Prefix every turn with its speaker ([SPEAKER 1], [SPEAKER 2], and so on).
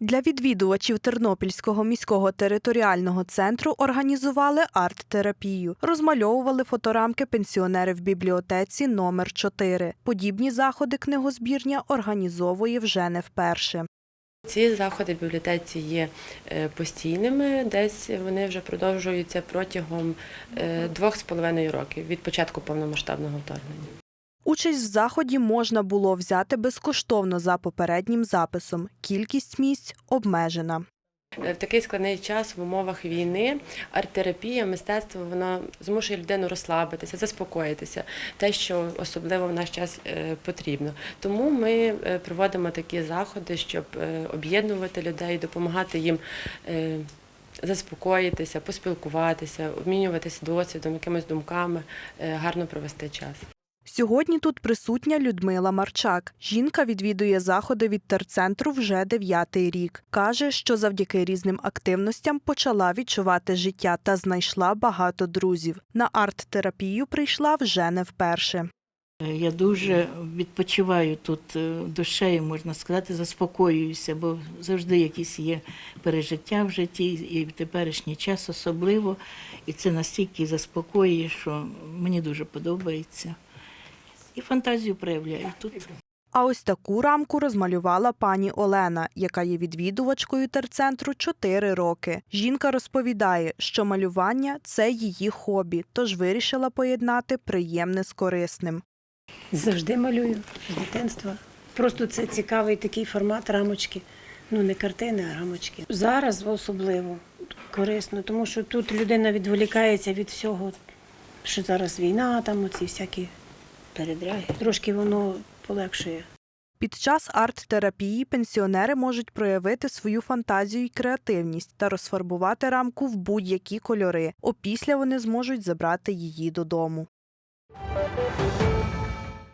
[SPEAKER 1] Для відвідувачів Тернопільського міського територіального центру організували арт-терапію. Розмальовували фоторамки пенсіонери в бібліотеці номер 4 Подібні заходи книгозбірня організовує вже не вперше.
[SPEAKER 2] Ці заходи в бібліотеці є е, постійними, десь вони вже продовжуються протягом е, двох з половиною років від початку повномасштабного вторгнення.
[SPEAKER 1] Участь в заході можна було взяти безкоштовно за попереднім записом. Кількість місць обмежена.
[SPEAKER 2] Е, В такий складний час в умовах війни арт-терапія, мистецтво воно змушує людину розслабитися, заспокоїтися, те, що особливо в наш час е, потрібно. Тому ми е, проводимо такі заходи, щоб об'єднувати людей, допомагати їм. Заспокоїтися, поспілкуватися, обмінюватися досвідом, якимись думками, гарно провести час.
[SPEAKER 1] Сьогодні тут присутня Людмила Марчак. Жінка відвідує заходи від терцентру вже дев'ятий рік. Каже, що завдяки різним активностям почала відчувати життя та знайшла багато друзів. На арт-терапію прийшла вже не вперше.
[SPEAKER 3] Я дуже відпочиваю тут е, душею, можна сказати, заспокоююся, бо завжди якісь є пережиття в житті, і в теперішній час особливо. І це настільки заспокоює, що мені дуже подобається. І фантазію проявляю тут.
[SPEAKER 1] А ось таку рамку розмалювала пані Олена, яка є відвідувачкою терцентру 4 роки. Жінка розповідає, що малювання це її хобі, тож вирішила поєднати приємне з корисним.
[SPEAKER 4] Завжди малюю з дитинства. Просто це цікавий такий формат рамочки. Ну, не картини, а рамочки. Зараз особливо корисно, тому що тут людина відволікається від всього, що зараз війна, там оці всякі передряги. Трошки воно полегшує.
[SPEAKER 1] Під час арт-терапії пенсіонери можуть проявити свою фантазію і креативність та розфарбувати рамку в будь-які кольори. Опісля вони зможуть забрати її додому.